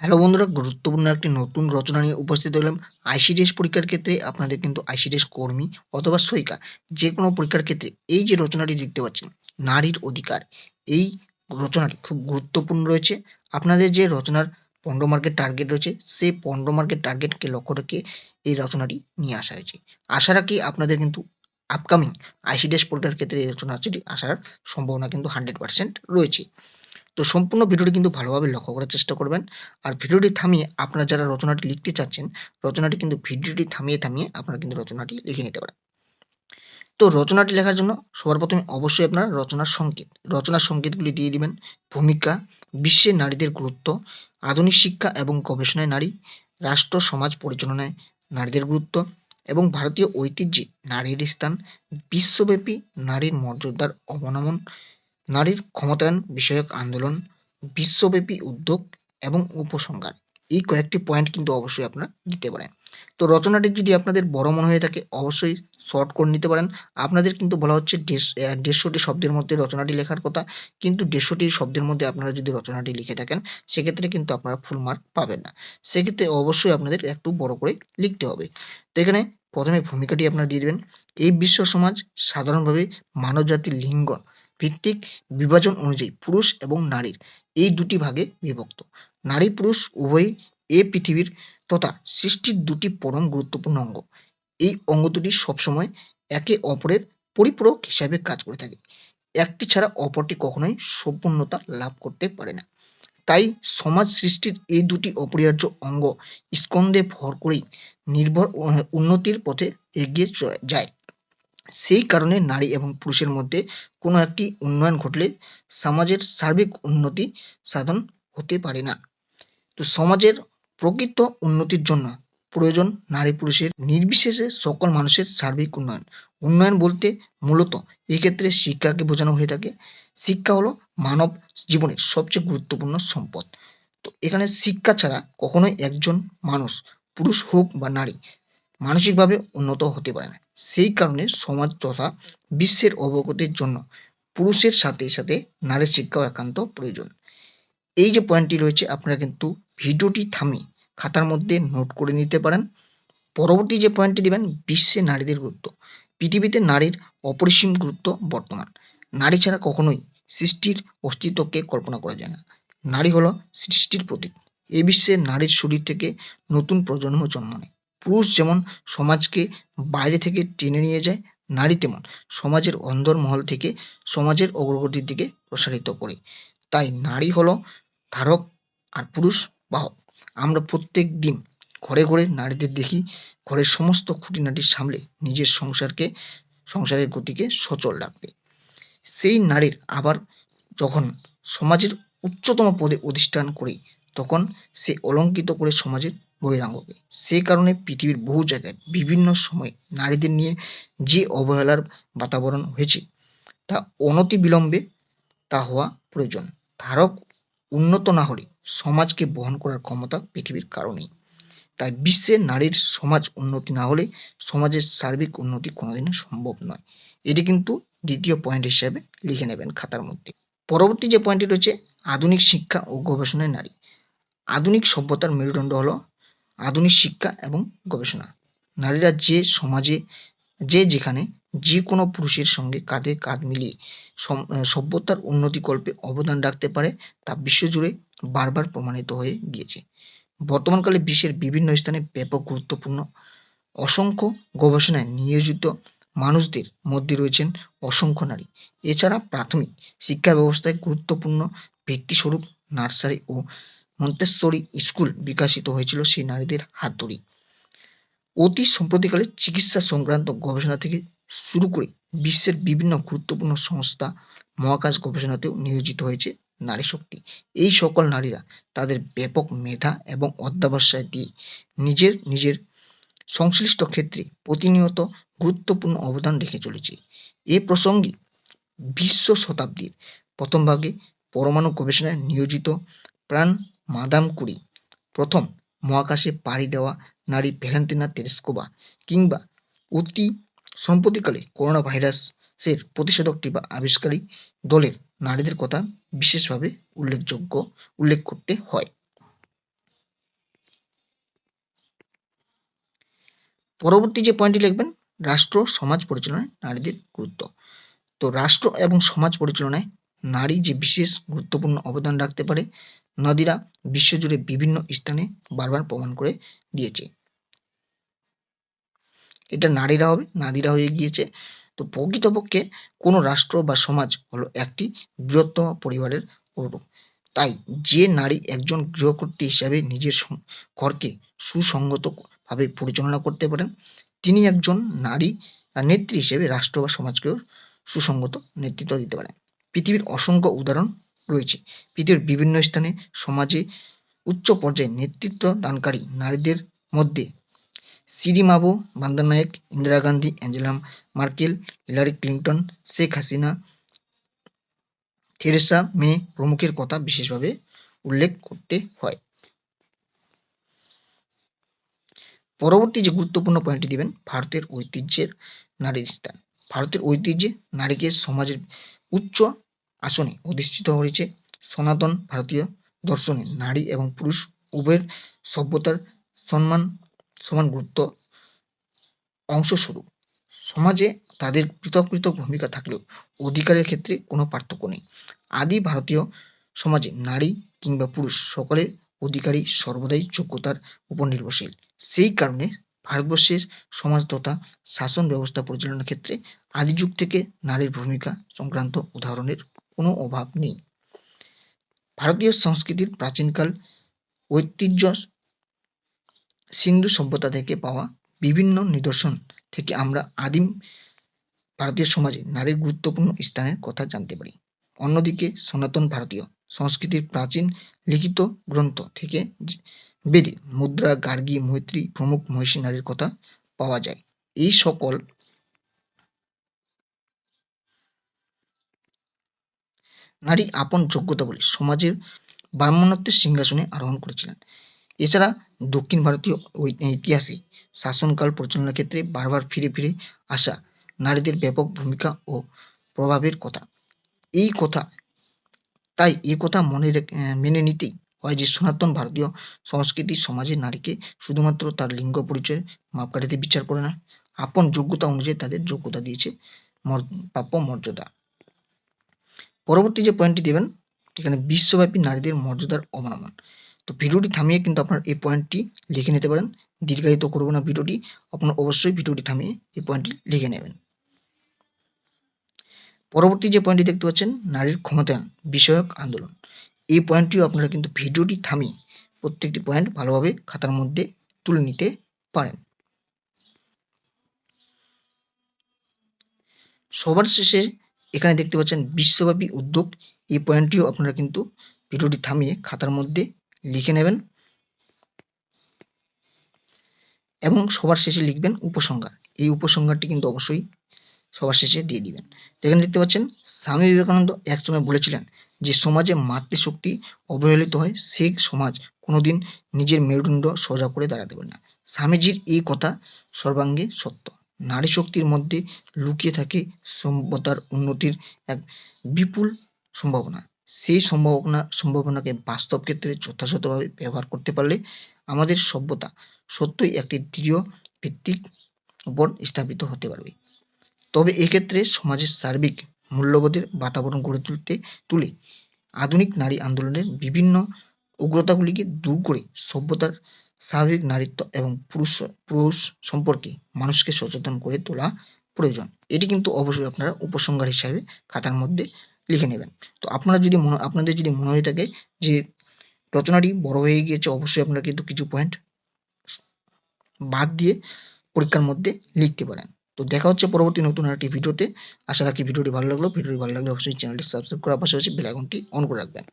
Hello বন্ধুরা, গুরুত্বপূর্ণ একটি নতুন রচনা নিয়ে উপস্থিত হলাম। আইসিডিএস পরীক্ষার ক্ষেত্রে আপনাদের কিন্তু আইসিডিএস কর্মী অথবা সইকা যে কোনো পরীক্ষার ক্ষেত্রে এই যে রচনাটি দেখতে পাচ্ছেন, নারীর অধিকার, এই রচনাটি খুব গুরুত্বপূর্ণ রয়েছে। আপনাদের যে রচনার পনেরো মার্কের টার্গেট রয়েছে, সেই পনেরো মার্কের টার্গেটকে লক্ষ্য রেখে এই রচনাটি নিয়ে আসা হয়েছে। আশা রাখি আপনাদের কিন্তু আপকামিং আইসিডিএস পরীক্ষার ক্ষেত্রে এই রচনাটি আসার সম্ভাবনা কিন্তু হান্ড্রেড পার্সেন্ট রয়েছে। তো সম্পূর্ণ ভিডিওটি কিন্তু ভালোভাবে লক্ষ্য করার চেষ্টা করবেন। আর ভিডিওটি থামিয়ে আপনারা যারা রচনাটি লিখতে চাচ্ছেন, রচনাটি কিন্তু ভিডিওটি থামিয়ে থামিয়ে আপনারা কিন্তু রচনাটি লিখে নিতে পারেন। তো রচনাটি লেখার জন্য সবার প্রথমে অবশ্যই আপনারা রচনার সংকেত, রচনার সংকেতগুলি দিয়ে দিবেন। ভূমিকা, বিশ্বে নারীদের গুরুত্ব, আধুনিক শিক্ষা এবং গবেষণায় নারী, রাষ্ট্র, সমাজ পরিচালনায় নারীদের গুরুত্ব এবং ভারতীয় ঐতিহ্যে নারীর স্থান, বিশ্বব্যাপী নারীর মর্যাদার অবনমন নারীর ক্ষমতায়ন বিষয়ক আন্দোলন, বিশ্বব্যাপী উদ্যোগ এবং উপসংহার। এই কয়েকটি পয়েন্ট কিন্তু অবশ্যই আপনারা দিতে পারেন। তো রচনাটি যদি আপনাদের বড় মনে হয়ে থাকে, অবশ্যই শর্ট করে নিতে পারেন। আপনাদের কিন্তু বলা হচ্ছে দেড়- দেড়শোটি শব্দের মধ্যে রচনাটি লেখার কথা। কিন্তু দেড়শোটি শব্দের মধ্যে আপনারা যদি রচনাটি লিখে থাকেন, সেক্ষেত্রে কিন্তু আপনারা ফুল মার্ক পাবেন না। সেক্ষেত্রে অবশ্যই আপনাদের একটু বড় করে লিখতে হবে। তো এখানে প্রথমে ভূমিকাটি আপনারা দিয়ে দেবেন। এই বিশ্ব সমাজ সাধারণভাবে মানবজাতির লিঙ্গ ভিত্তিক বিভাজন অনুযায়ী পুরুষ এবং নারীর। এই দুটি ভাগে বিভক্ত। নারী পুরুষ উভয়ই এ পৃথিবীর তথা সৃষ্টির দুটি পরম গুরুত্বপূর্ণ অঙ্গ। এই অঙ্গ দুটি সবসময় একে অপরের পরিপূরক হিসাবে কাজ করে থাকে। একটি ছাড়া অপরটি কখনোই সম্পূর্ণতা লাভ করতে পারে না। তাই সমাজ সৃষ্টির এই দুটি অপরিহার্য অঙ্গ স্কন্ধে ভর করেই নির্ভর উন্নতির পথে এগিয়ে যায়। সেই কারণে নারী এবং পুরুষের মধ্যে কোনো একটি উন্নয়ন ঘটলে সমাজের সার্বিক উন্নতি সাধন হতে পারে না। তো সমাজের প্রকৃত উন্নতির জন্য প্রয়োজন নারী পুরুষের নির্বিশেষে সকল মানুষের সার্বিক উন্নয়ন। উন্নয়ন বলতে মূলত এক্ষেত্রে শিক্ষাকে বোঝানো হয়ে থাকে। শিক্ষা হলো মানব জীবনের সবচেয়ে গুরুত্বপূর্ণ সম্পদ। তো এখানে শিক্ষা ছাড়া কখনোই একজন মানুষ পুরুষ হোক বা নারী মানসিকভাবে উন্নত হতে পারে না। সেই কারণে সমাজ তথা বিশ্বের অবগতির জন্য পুরুষের সাথে সাথে নারীর শিক্ষাও একান্ত প্রয়োজন। এই যে পয়েন্টটি রয়েছে, আপনারা কিন্তু ভিডিওটি থামিয়ে খাতার মধ্যে নোট করে নিতে পারেন। পরবর্তী যে পয়েন্টটি দেবেন, বিশ্বে নারীদের গুরুত্ব। পৃথিবীতে নারীর অপরিসীম গুরুত্ব বর্তমান। নারী ছাড়া কখনোই সৃষ্টির অস্তিত্বকে কল্পনা করা যায় না। নারী হলো সৃষ্টির প্রতীক। এ বিশ্বে নারীর শরীর থেকে নতুন প্রজন্ম জন্ম নেয়। পুরুষ যেমন সমাজকে বাইরে থেকে টেনে নিয়ে যায়, নারী তেমন সমাজের অন্দরমহল থেকে সমাজের অগ্রগতির দিকে প্রসারিত করে। তাই নারী হলো ধারক আর পুরুষ বাহক। আমরা প্রত্যেক দিন ঘরে ঘরে নারীদের দেখি, ঘরের সমস্ত খুঁটিনাটি সামলে নিজের সংসারকে, সংসারের গতিকে সচল রাখবে সেই নারীর আবার যখন সমাজের উচ্চতম পদে অধিষ্ঠান করি, তখন সে অলঙ্কিত করে সমাজের বহিরাঙ্গকে সেই কারণে পৃথিবীর বহু জায়গায় বিভিন্ন সময় নারীদের নিয়ে যে অবহেলার বাতাবরণ হয়েছে, তা অনতি বিলম্বে তা হওয়া প্রয়োজন। ধারক উন্নত না হলে সমাজকে বহন করার ক্ষমতা পৃথিবীর কারণেই। তাই বিশ্বের নারীর সমাজ উন্নতি না হলে সমাজের সার্বিক উন্নতি কোনোদিনও সম্ভব নয়। এটি কিন্তু দ্বিতীয় পয়েন্ট হিসেবে লিখে নেবেন খাতার মধ্যে। পরবর্তী যে পয়েন্টটি রয়েছে, আধুনিক শিক্ষা ও গবেষণায় নারী। আধুনিক সভ্যতার মেরুদণ্ড হলো আধুনিক শিক্ষা এবং গবেষণা। নারীরা যে সমাজে, যে যেখানে যে কোনো পুরুষের সঙ্গে কাঁধে কাঁধ মিলিয়ে সভ্যতার উন্নতিকল্পে অবদান রাখতে পারে তা বিশ্বজুড়ে বারবার প্রমাণিত হয়ে গিয়েছে। বর্তমানকালে বিশ্বের বিভিন্ন স্থানে ব্যাপক গুরুত্বপূর্ণ, অসংখ্য গবেষণায় নিয়োজিত মানুষদের মধ্যে রয়েছেন অসংখ্য নারী। এছাড়া প্রাথমিক শিক্ষা ব্যবস্থায় গুরুত্বপূর্ণ ব্যক্তিস্বরূপ নার্সারি ও মন্তেশ্বরী স্কুল বিকশিত হয়েছিল সেই নারীদের হাত ধরেই। অতি সম্প্রতিকালে চিকিৎসা সংক্রান্ত গবেষণা থেকে শুরু করে বিশ্বের বিভিন্ন গুরুত্বপূর্ণ সংস্থা মহাকাশ গবেষণাতেও নিয়োজিত হয়েছে নারী শক্তি। এই সকল নারীরা তাদের ব্যাপক মেধা এবং অধ্যাবসায় দিয়ে নিজের নিজের সংশ্লিষ্ট ক্ষেত্রে প্রতিনিয়ত গুরুত্বপূর্ণ অবদান রেখে চলেছে। এ প্রসঙ্গে বিশ্ব শতাব্দীর প্রথম ভাগে পরমাণু গবেষণায় নিয়োজিত প্রাণ মাদাম কুরি। প্রথম মহাকাশে পাড়ি দেওয়া নারী ভ্যালেন্টিনা তেরেস্কোভা কিংবা অতি সম্প্রতিকালে করোনা ভাইরাসের প্রতিষেধকটি বা আবিষ্কারী দলের নারীদের কথা বিশেষভাবে উল্লেখযোগ্য, উল্লেখ করতে হয়। পরবর্তী যে পয়েন্টটি লিখবেন, রাষ্ট্র সমাজ পরিচালনায় নারীদের গুরুত্ব। তো রাষ্ট্র এবং সমাজ পরিচালনায় নারী যে বিশেষ গুরুত্বপূর্ণ অবদান রাখতে পারে, নদীরা বিশ্বজুড়ে বিভিন্ন স্থানে বারবার প্রমাণ করে দিয়েছে। এটা নারীরা হবে নারীরা হয়ে গিয়েছে। তো প্রকৃতপক্ষে কোনো রাষ্ট্র বা সমাজ হলো একটি বৃহত্তম পরিবারের অনুরূপ তাই যে নারী একজন গৃহকর্ত্রী হিসাবে নিজের ঘরকে সুসংগত ভাবে পরিচালনা করতে পারেন, তিনি একজন নারী নেত্রী হিসেবে রাষ্ট্র বা সমাজকেও সুসংগত নেতৃত্ব দিতে পারেন। পৃথিবীর অসংখ্য উদাহরণ রয়েছে। পৃথিবীর বিভিন্ন স্থানে সমাজে উচ্চ পর্যায়ে নেতৃত্ব দানকারী নারীদের মধ্যে Sirimavo Bandaranaike Indira Gandhi, Angela Merkel, Hillary Clinton, Sheikh Hasina, Theresa May প্রমুখের কথা বিশেষভাবে উল্লেখ করতে হয়। পরবর্তী যে গুরুত্বপূর্ণ পয়েন্টটি দিবেন, ভারতের ঐতিহ্যের নারীর স্থান। ভারতের ঐতিহ্যে নারীকে সমাজের উচ্চ আসনে অধিষ্ঠিত হয়েছে সনাতন ভারতীয় দর্শনে নারী এবং পুরুষ উভয়ের সভ্যতার সম্মান, সমান গুরুত্ব অংশস্বরূপ। সমাজে তাদের পৃথক পৃথক ভূমিকা থাকলেও অধিকারের ক্ষেত্রে কোনো পার্থক্য নেই। আদি ভারতীয় সমাজে নারী কিংবা পুরুষ সকলের অধিকারী সর্বদাই যোগ্যতার উপর নির্ভরশীল। সেই কারণে ভারতবর্ষের সমাজ তথা শাসন ব্যবস্থা পরিচালনার ক্ষেত্রে আদি যুগ থেকে নারীর ভূমিকা সংক্রান্ত উদাহরণের কোনো অভাব নেই। ভারতীয় সংস্কৃতির প্রাচীনকাল ঐতিহ্য সিন্ধু সভ্যতা থেকে পাওয়া বিভিন্ন নিদর্শন থেকে আমরা আদিম ভারতীয় সমাজে নারীর গুরুত্বপূর্ণ স্থানের কথা জানতে পারি। অন্যদিকে সনাতন ভারতীয় সংস্কৃতির প্রাচীন লিখিত গ্রন্থ থেকে বেদে মুদ্রা, গার্গী, মৈত্রী প্রমুখ মহিষী নারীর কথা পাওয়া যায়। এই সকল নারী আপন যোগ্যতা বলে সমাজের ব্রাহ্মণত্বের সিংহাসনে আরোহণ করেছিলেন। এছাড়া দক্ষিণ ভারতীয় ইতিহাসে শাসনকাল পরিচালনার ক্ষেত্রে বারবার ফিরে ফিরে আসা নারীদের ব্যাপক ভূমিকা ও প্রভাবের কথা। এই কথা, তাই এই কথা মনে রেখে- মেনে নিতেই হয় যে সনাতন ভারতীয় সংস্কৃতি সমাজে নারীকে শুধুমাত্র তার লিঙ্গ পরিচয় মাপকাঠিতে বিচার করে না, আপন যোগ্যতা অনুযায়ী তাদের যোগ্যতা দিয়েছে প্রাপ্য মর্যাদা। পরবর্তী যে পয়েন্টটি দেবেন এখানে বিশ্বব্যাপী নারীদের মর্যাদার অবনমন। তো ভিডিওটি থামিয়ে কিন্তু আপনার এই পয়েন্টটি লিখে নিতে পারেন। দীর্ঘায়িত করব না ভিডিওটি, আপনার অবশ্যই ভিডিওটি থামিয়ে এই পয়েন্টটি লিখে নেবেন। পরবর্তী যে পয়েন্টটি দেখতে পাচ্ছেন, নারীর ক্ষমতায়ন বিষয়ক আন্দোলন। এই পয়েন্টটিও আপনারা কিন্তু ভিডিওটি থামিয়ে প্রত্যেকটি পয়েন্ট ভালোভাবে খাতার মধ্যে তুলে নিতে পারেন। সবার শেষে এখানে দেখতে পাচ্ছেন বিশ্বব্যাপী উদ্যোগ। এই পয়েন্টটিও আপনারা কিন্তু ভিডিওটি থামিয়ে খাতার মধ্যে লিখে নেবেন এবং সবার শেষে লিখবেন উপসংহার। এই উপসংহারটি কিন্তু অবশ্যই সবার শেষে দিয়ে দিবেন। এখানে দেখতে পাচ্ছেন, স্বামী বিবেকানন্দ একসময় বলেছিলেন যে, সমাজে মাতৃশক্তি অবহেলিত হয়, সেই সমাজ কোনোদিন নিজের মেরুদণ্ড সোজা করে দাঁড়াতে পারে না। স্বামীজির এই কথা সর্বাঙ্গে সত্য। নারী শক্তির মধ্যে লুকিয়ে থাকে সভ্যতার উন্নতির এক বিপুল সম্ভাবনা। সেই সম্ভাবনা, সম্ভাবনাকে বাস্তব ক্ষেত্রে যথাযথভাবে ব্যবহার করতে পারলে আমাদের সভ্যতা সত্যই একটি দৃঢ় ভিত্তিক উপর স্থাপিত হতে পারবে। তবে এক্ষেত্রে সমাজের সার্বিক মূল্যবোধের বাতাবরণ গড়ে তুলতে, তুলে আধুনিক নারী আন্দোলনের বিভিন্ন উগ্রতাগুলিকে দূর করে সভ্যতার স্বাভাবিক নারীত্ব এবং পুরুষ পুরুষ সম্পর্কে মানুষকে সচেতন করে তোলা প্রয়োজন। এটি কিন্তু অবশ্যই আপনারা উপসংহার হিসাবে খাতার মধ্যে লিখে নেবেন। তো আপনারা যদি মনে, আপনাদের যদি মনে হয়ে থাকে যে রচনাটি বড় হয়ে গিয়েছে, অবশ্যই আপনারা কিন্তু কিছু পয়েন্ট বাদ দিয়ে পরীক্ষার মধ্যে লিখতে পারেন। তো দেখা হচ্ছে পরবর্তী নতুন একটি ভিডিওতে। আশা রাখি ভিডিওটি ভালো লাগল। ভিডিওটি ভালো লাগলে অবশ্যই চ্যানেলটি সাবস্ক্রাইব করার পাশাপাশি বেল আইকনটি অন করে রাখবেন।